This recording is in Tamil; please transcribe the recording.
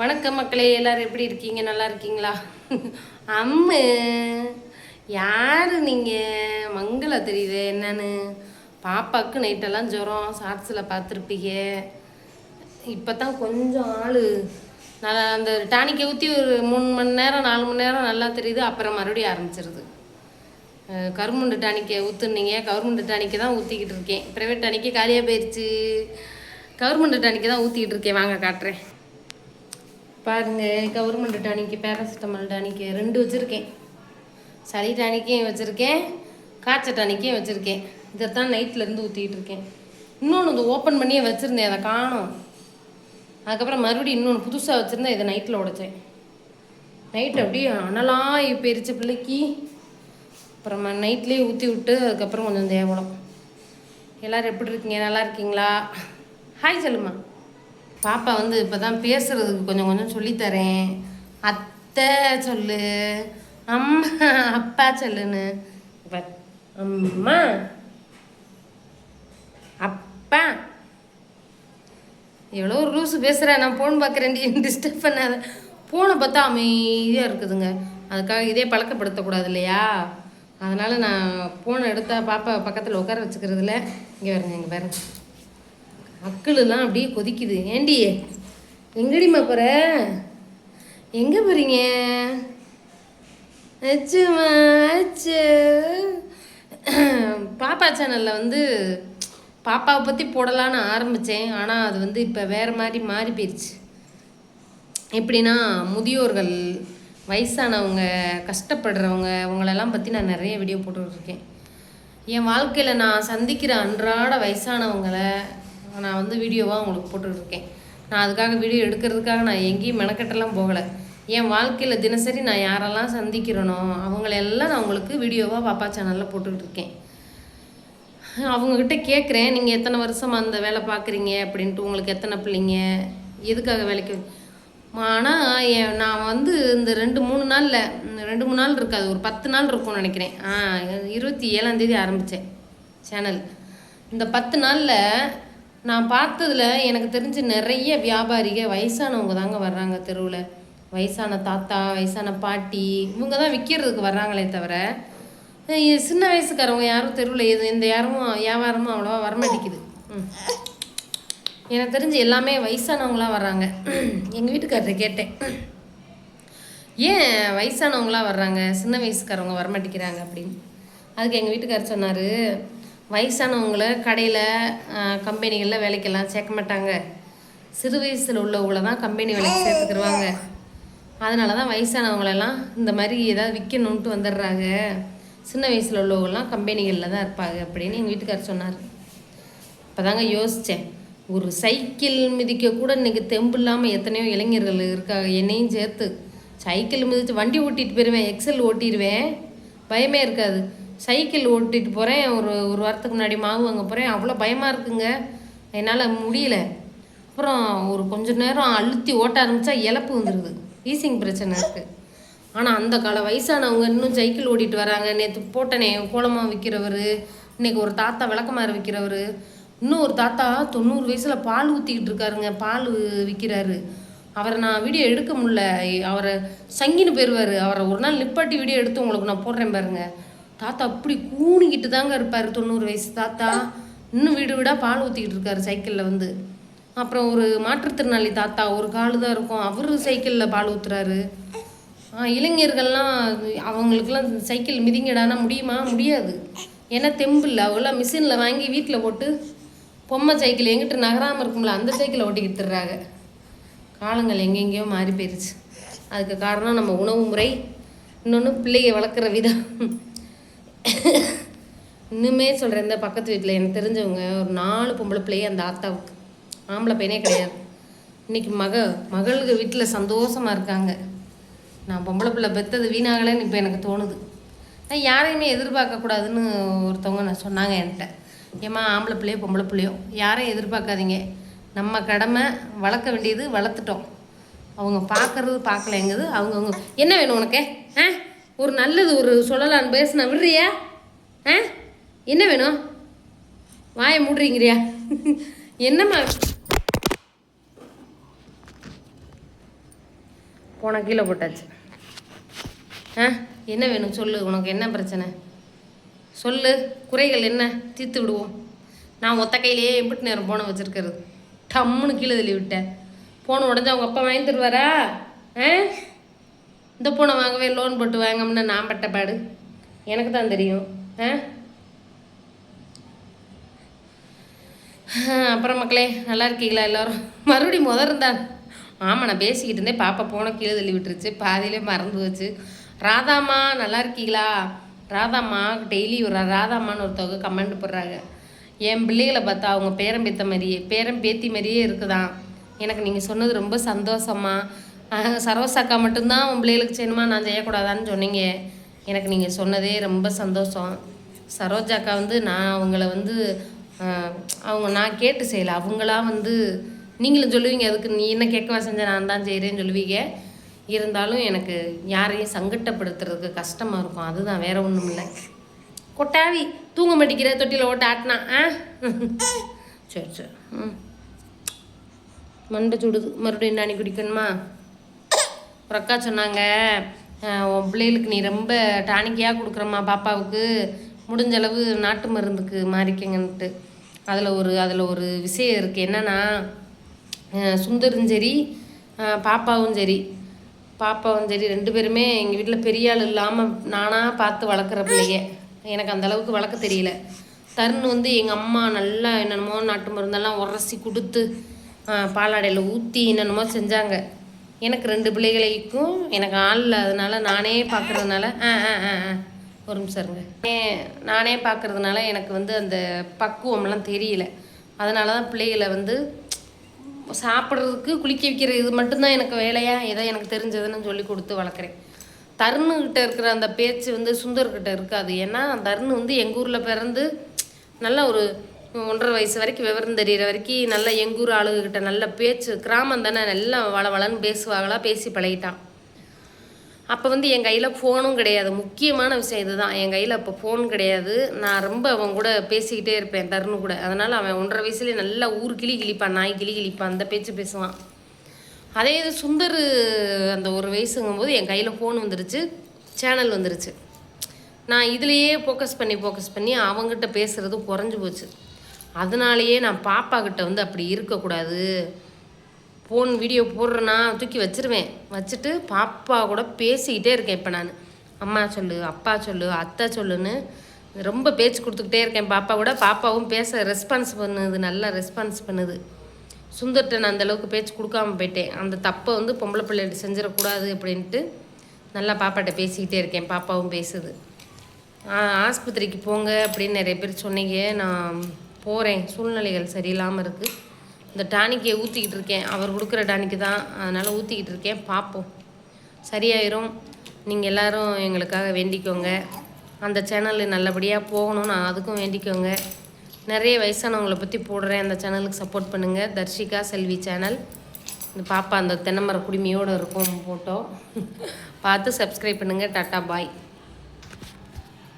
வணக்கம் மக்களே எல்லாரும் எப்படி இருக்கீங்க? நல்லா இருக்கீங்களா? அம்மு யாரு நீங்கள் மங்களா தெரியுது என்னன்னு? பாப்பாவுக்கு நைட்டெல்லாம் ஜுரம் ஷார்ட்ஸில் பார்த்துருப்பீங்க. இப்போ தான் கொஞ்சம் ஆள் நல்லா அந்த டானிக்கை ஊற்றி ஒரு மூணு மணி நேரம் நாலு மணி நேரம் நல்லா தெரியுது அப்புறம் மறுபடியும் ஆரம்பிச்சிருது. கருமுண்டு டானிக்கை ஊற்றுனீங்க கவர்மெண்ட் டானிக்கை தான் ஊற்றிக்கிட்டு இருக்கேன். ப்ரைவேட் டானிக்கு காலியாக போயிடுச்சு கவர்மெண்ட் டானிக்கை தான் ஊற்றிக்கிட்டு இருக்கேன். வாங்க காட்டுறேன். பாருங்க கவர்மெண்ட் டானிக்கு பேராசிட்டமால் டானிக்கு ரெண்டு வச்சுருக்கேன். சளி டானிக்கையும் வச்சுருக்கேன் காய்ச்ச டானிக்கையும் வச்சுருக்கேன். இதைத்தான் நைட்லேருந்து ஊற்றிக்கிட்டு இருக்கேன். இன்னொன்று இது ஓப்பன் பண்ணியே வச்சுருந்தேன் அதை காணோம். அதுக்கப்புறம் மறுபடியும் இன்னொன்று புதுசாக வச்சுருந்தேன் இதை நைட்டில் உடைச்சேன். நைட் அப்படியே அனலாக போயிருச்சு பிள்ளைக்கு. அப்புறமா நைட்லேயே ஊற்றி விட்டு அதுக்கப்புறம் கொஞ்சம் தேவலம். எல்லோரும் எப்படி இருக்கீங்க? நல்லா இருக்கீங்களா? ஹாய் சொல்லுமா. பாப்பா வந்து இப்போ தான் பேசுகிறதுக்கு கொஞ்சம் கொஞ்சம் சொல்லித்தரேன். அத்தை சொல்லு அம்மா அப்பா சொல்லுன்னு. அம்மா அப்பா. எவ்வளோ ஒரு லூசு பேசுகிறேன் நான் ஃபோன் பார்க்குறேன் டிஸ்டர்ப் பண்ணாத. ஃபோனை பார்த்தா அமைதியாக இருக்குதுங்க. அதுக்காக இதே பழக்கப்படுத்தக்கூடாது இல்லையா? அதனால் நான் ஃபோனை எடுத்தால் பாப்பா பக்கத்தில் உட்கார வச்சுக்கிறதுல. இங்கே வருங்க இங்கே பாருங்க. அக்கிளுலாம் அப்படியே கொதிக்குது. ஏண்டி? எங்கடிம்மா போகிற எங்கே போகிறீங்க அச்சுமா அச்சு. பாப்பா சேனலில் வந்து பாப்பாவை பற்றி போடலான்னு ஆரம்பித்தேன் ஆனால் அது வந்து இப்போ வேறு மாதிரி மாறி போயிடுச்சு எப்படின்னா முதியோர்கள் வயசானவங்க கஷ்டப்படுறவங்க அவங்களெல்லாம் பற்றி நான் நிறைய வீடியோ போட்டுட்ருக்கேன் என் வாழ்க்கையில் நான் சந்திக்கிற அன்றாட வயசானவங்களை நான் வந்து வீடியோவாக உங்களுக்கு போட்டுட்ருக்கேன். நான் அதுக்காக வீடியோ எடுக்கிறதுக்காக நான் எங்கேயும் மெனக்கட்டெல்லாம் போகலை. என் வாழ்க்கையில் தினசரி நான் யாரெல்லாம் சந்திக்கிறேனோ அவங்களெல்லாம் நான் உங்களுக்கு வீடியோவாக பாப்பா சேனலில் போட்டுக்கிட்டு இருக்கேன் அவங்கக்கிட்ட கேட்குறேன் நீங்கள் எத்தனை வருஷம் அந்த வேலை பார்க்குறீங்க அப்படின்ட்டு உங்களுக்கு எத்தனை பிள்ளைங்க? எதுக்காக வேலைக்கு ஆனால் என் நான் வந்து இந்த ரெண்டு மூணு நாளில் ரெண்டு மூணு நாள் இருக்காது ஒரு பத்து நாள் இருக்கும்னு நினைக்கிறேன். ஆ இருபத்தி ஏழாந்தேதி ஆரம்பித்தேன் சேனல். இந்த பத்து நாளில் நான் பார்த்ததுல எனக்கு தெரிஞ்சு நிறைய வியாபாரிக வயசானவங்க தாங்க வர்றாங்க தெருவில். வயசான தாத்தா வயசான பாட்டி இவங்க தான் விற்கிறதுக்கு வர்றாங்களே தவிர சின்ன வயசுக்காரவங்க யாரும் தெருவில் எது எந்த யாரும் வியாபாரமும் அவ்வளோவா வரமாட்டேங்குது. ம். எனக்கு தெரிஞ்சு எல்லாமே வயசானவங்களாம் வர்றாங்க. எங்கள் வீட்டுக்காரர்கிட்ட கேட்டேன். ஏன் வயசானவங்களாம் வர்றாங்க? சின்ன வயசுக்காரவங்க வரமாட்டேங்கிறாங்க அப்படின்னு. அதுக்கு எங்கள் வீட்டுக்காரர் சொன்னார் வயசானவங்கள கடையில் கம்பெனிகளில் வேலைக்கெல்லாம் சேர்க்க மாட்டாங்க. சிறு வயசில் உள்ளவங்கள தான் கம்பெனி வேலைக்கு சேர்த்துக்கிடுவாங்க அதனால தான் வயசானவங்களெல்லாம் இந்த மாதிரி ஏதாவது விற்கணுன்ட்டு வந்துடுறாங்க சின்ன வயசில் உள்ளவங்களாம் கம்பெனிகளில் தான் இருப்பாங்க அப்படின்னு எங்கள் வீட்டுக்காரர் சொன்னார். அப்போதாங்க யோசித்தேன் ஒரு சைக்கிள் மிதிக்க கூட இன்னைக்கு தெம்பு இல்லாமல் எத்தனையோ இளைஞர்கள் இருக்காங்க என்னையும் சேர்த்து. சைக்கிள் மிதித்து வண்டி ஓட்டிகிட்டு போயிடுவேன் எக்ஸல் ஓட்டிடுவேன் பயமே இருக்காது. சைக்கிள் ஓட்டிட்டு போகிறேன் ஒரு ஒரு வாரத்துக்கு முன்னாடி மாவு வாங்க போகிறேன் அவ்வளோ பயமாக இருக்குங்க. என்னால் முடியல. அப்புறம் ஒரு கொஞ்ச நேரம் அழுத்தி ஓட்ட ஆரம்பித்தா இழப்பு வந்துடுது ஈசிங் பிரச்சனை இருக்குது ஆனால் அந்த கால வயசானவங்க இன்னும் சைக்கிள் ஓட்டிட்டு வராங்க. நேற்று போட்டனே கோலமாக விற்கிறவர் இன்னைக்கு ஒரு தாத்தா விளக்கமாறு விற்கிறவர் இன்னும் ஒரு தாத்தா தொண்ணூறு வயசில் பால் ஊற்றிக்கிட்டு இருக்காருங்க. பால் விற்கிறாரு அவரை நான் வீடியோ எடுக்க முடில அவரை சங்கின்னு போயிடுவார் அவரை ஒரு நாள் நிப்பாட்டி வீடியோ எடுத்து உங்களுக்கு நான் போடுறேன் பாருங்கள் தாத்தா அப்படி கூணிக்கிட்டு தாங்க இருப்பார் தொண்ணூறு வயசு தாத்தா. இன்னும் வீடு வீடாக பால் ஊற்றிக்கிட்டு இருக்காரு சைக்கிளில் வந்து. அப்புறம் ஒரு மாற்றுத்திறனாளி தாத்தா ஒரு காலு தான் இருக்கும். அவர் சைக்கிளில் பால் ஊற்றுறாரு இளைஞர்கள்லாம் அவங்களுக்குலாம் சைக்கிள் மிதிங்கடானா முடியுமா? முடியாது. ஏன்னா தெம்பு இல்லை. அவங்களாம் மிஷினில் வாங்கி வீட்டில் போட்டு பொம்மை சைக்கிள் எங்கிட்ட நகராமல் இருக்கும்ல அந்த சைக்கிளை ஓட்டிக்கிட்டு தர்றாங்க. காலங்கள் எங்கெங்கேயோ மாறி போயிருச்சு. அதுக்கு காரணம் நம்ம உணவு முறை. இன்னொன்று பிள்ளையை வளர்க்குற விதம். இன்னுமே சொல்கிறேன் இந்த பக்கத்து வீட்டில் எனக்கு தெரிஞ்சவங்க ஒரு நாலு பொம்பளை பிள்ளையே அந்த ஆத்தாவுக்கு. ஆம்பளை பையனே கிடையாது. இன்றைக்கி மக மகளுக்கு வீட்டில் சந்தோஷமாக இருக்காங்க. நான் பொம்பளை பிள்ளை பெற்றது வீணாகலைன்னு இப்போ எனக்கு தோணுது. நான் யாரையுமே எதிர்பார்க்கக்கூடாதுன்னு ஒருத்தவங்க நான் சொன்னாங்க என்கிட்ட. ஏம்மா ஆம்பளை பிள்ளையோ பொம்பளை பிள்ளையோ யாரையும் எதிர்பார்க்காதீங்க. நம்ம கடமை வளர்க்க வேண்டியது வளர்த்துட்டோம். அவங்க பார்க்கறது பார்க்கலங்கிறது அவங்கவுங்க என்ன வேணும் உனக்கு? ஆ? ஒரு நல்லது ஒரு சொல்லலான்னு பேசினா விடுறியா? ஆ? என்ன வேணும்? வாயை மூடுறீங்கறியா? என்னம்மா? போன கீழே போட்டாச்சு. ஆ? என்ன வேணும் சொல்லு உனக்கு என்ன பிரச்சனை? சொல்லு குறைகள் என்ன? தீர்த்து விடுவோம். நான் ஒத்த கையிலேயே எம்பிட்டு நேரம் போன வச்சுருக்கிறது. டம்முன்னு கீழே தள்ளி விட்டேன். போன உடஞ்சா அவங்க அப்பா வாங்கி தருவாரா? ஆ? இந்த பூனை வாங்கவே லோன் போட்டு வாங்கம்னா நான் பட்ட பாடு. எனக்கு தான் தெரியும். ஆ? அப்புறம் மக்களே நல்லா இருக்கீங்களா எல்லோரும்? மறுபடியும் முதல் இருந்தான் ஆமாம் நான் பேசிக்கிட்டு இருந்தேன். பாப்பா போன கீழே தள்ளி விட்டுருச்சு. பாதியிலே மறந்து வச்சு ராதாம்மா நல்லா இருக்கீங்களா? ராதாம்மா டெய்லி ஒரு ராதாம்மான்னு ஒருத்தவங்க கமெண்ட் போடுறாங்க. என் பிள்ளைகளை பார்த்தா அவங்க பேரன் பேத்த மாதிரியே பேரன் பேத்தி மாதிரியே இருக்குதான். எனக்கு நீங்கள் சொன்னது ரொம்ப சந்தோஷமா சரவசாக்கா மட்டும்தான் உன் பிள்ளைகளுக்கு செய்யணுமா? நான் செய்யக்கூடாதான்னு சொன்னீங்க. எனக்கு நீங்கள் சொன்னதே ரொம்ப சந்தோஷம். சரோஜாக்கா வந்து நான் அவங்கள வந்து அவங்க நான் கேட்டு செய்யலை. அவங்களா வந்து நீங்களும் சொல்லுவீங்க அதுக்கு நீ என்ன கேட்கவா செஞ்ச? நான் தான் செய்கிறேன்னு சொல்லுவீங்க. இருந்தாலும் எனக்கு யாரையும் சங்கட்டப்படுத்துறதுக்கு கஷ்டமாக இருக்கும். அதுதான் வேற ஒன்றும் இல்லை. கொட்டாவி தூங்க மாட்டேங்கிற தொட்டியில் ஓட்ட ஆட்டினா ஆ? சரி சரி. ம். மண்டை சுடுது. மறுபடியும் நானி குடிக்கணுமா? ஒரு அக்கா சொன்னாங்க உன் பிள்ளைகளுக்கு நீ ரொம்ப டானிக்கியாக கொடுக்குறம்மா பாப்பாவுக்கு. முடிஞ்ச அளவு நாட்டு மருந்துக்கு மாறிக்கங்கன்ட்டு அதில் ஒரு அதில் ஒரு விஷயம் இருக்குது என்னென்னா சுந்தரும் சரி பாப்பாவும் சரி. பாப்பாவும் சரி ரெண்டு பேருமே எங்கள் வீட்டில் பெரிய ஆள் இல்லாமல் நானாக பார்த்து வளர்க்குற பிள்ளைங்க. எனக்கு அந்த அளவுக்கு வளர்க்க தெரியல. தருண் வந்து எங்கள் அம்மா நல்லா என்னென்னமோ நாட்டு மருந்தெல்லாம் உரசி கொடுத்து பாலாடையில் ஊற்றி என்னென்னமோ செஞ்சாங்க. எனக்கு ரெண்டு பிள்ளைகளுக்கும் எனக்கு ஆள் இல்லாதனால நானே பார்க்குறதுனால ஆ ஆ ஆ ஆ. ஒரு நிமிஷம் இருங்க. நானே பார்க்குறதுனால எனக்கு வந்து அந்த பக்குவம்லாம் தெரியல. அதனால தான் பிள்ளைகளை வந்து சாப்பிட்றதுக்கு குளிக்க வைக்கிற இது மட்டும்தான் எனக்கு வேலையாக ஏதோ எனக்கு தெரிஞ்சதுன்னு சொல்லி கொடுத்து வளர்க்குறேன். தருணுக்கிட்ட இருக்கிற அந்த பேச்சு வந்து சுந்தர்கிட்ட இருக்காது. ஏன்னா தருண் வந்து எங்கள் ஊரில் பிறந்து நல்ல ஒரு ஒன்றரை வயசு வரைக்கும் விவரம் தெரியிற வரைக்கும் நல்லா எங்கூர் ஆளுகிட்ட நல்ல பேச்சு கிராமம் தானே நல்லா வள வளன்னு பேசுவாங்களா பேசி பழகிட்டான். அப்போ வந்து என் கையில் ஃபோனும் கிடையாது. முக்கியமான விஷயம் இதுதான். என் கையில் அப்போ ஃபோன் கிடையாது. நான் ரொம்ப அவன் கூட பேசிக்கிட்டே இருப்பேன் தருணு கூட. அதனால் அவன் ஒன்றரை வயசுலேயே நல்லா ஊர் கிளி கிழிப்பான் நாய் கிளி கிழிப்பான் அந்த பேச்சு பேசுவான். அதே இது சுந்தர் அந்த ஒரு வயசுங்கும்போது என் கையில் ஃபோன் வந்துருச்சு சேனல் வந்துருச்சு. நான் இதுலேயே ஃபோக்கஸ் பண்ணி ஃபோக்கஸ் பண்ணி அவங்ககிட்ட பேசுகிறது குறைஞ்சி போச்சு. அதனாலேயே நான் பாப்பா கிட்ட வந்து அப்படி இருக்கக்கூடாது. ஃபோன் வீடியோ போடுறேன்னா தூக்கி வச்சிருவேன். வச்சுட்டு பாப்பா கூட பேசிக்கிட்டே இருக்கேன் இப்போ நான். அம்மா சொல்லு அப்பா சொல்லு அத்தை சொல்லுன்னு ரொம்ப பேச்சு கொடுத்துக்கிட்டே இருக்கேன். பாப்பா கூட பாப்பாவும் பேச ரெஸ்பான்ஸ் பண்ணுது நல்லா ரெஸ்பான்ஸ் பண்ணுது. சுந்தர்கிட்ட நான் அந்தளவுக்கு பேச்சு கொடுக்காம போயிட்டேன். அந்த தப்பை வந்து பொம்பளை பிள்ளைகிட்ட செஞ்சிடக்கூடாது அப்படின்ட்டு நல்லா பாப்பாட்ட பேசிக்கிட்டே இருக்கேன். பாப்பாவும் பேசுது. ஆஸ்பத்திரிக்கு போங்க அப்படின்னு நிறைய பேர் சொன்னீங்க. நான் போகிறேன் சூழ்நிலைகள் சரியில்லாமல் இருக்குது இந்த டானிக்கை ஊற்றிக்கிட்டு இருக்கேன். அவர் கொடுக்குற டானிக்கு தான். அதனால் ஊற்றிக்கிட்டு இருக்கேன். பார்ப்போம் சரியாயிரும். நீங்கள் எல்லாரும் எங்களுக்காக வேண்டிக்கோங்க. அந்த சேனல் நல்லபடியாக போகணும் நான் அதுக்கும் வேண்டிக்கோங்க. நிறைய வயசானவங்களை பற்றி போடுறேன். அந்த சேனலுக்கு சப்போர்ட் பண்ணுங்கள் தர்ஷிகா செல்வி சேனல். இந்த பாப்பா அந்த தென்னைமர குடுமையோடு இருக்கும் ஃபோட்டோ பார்த்து சப்ஸ்கிரைப் பண்ணுங்கள் டாட்டா பாய்.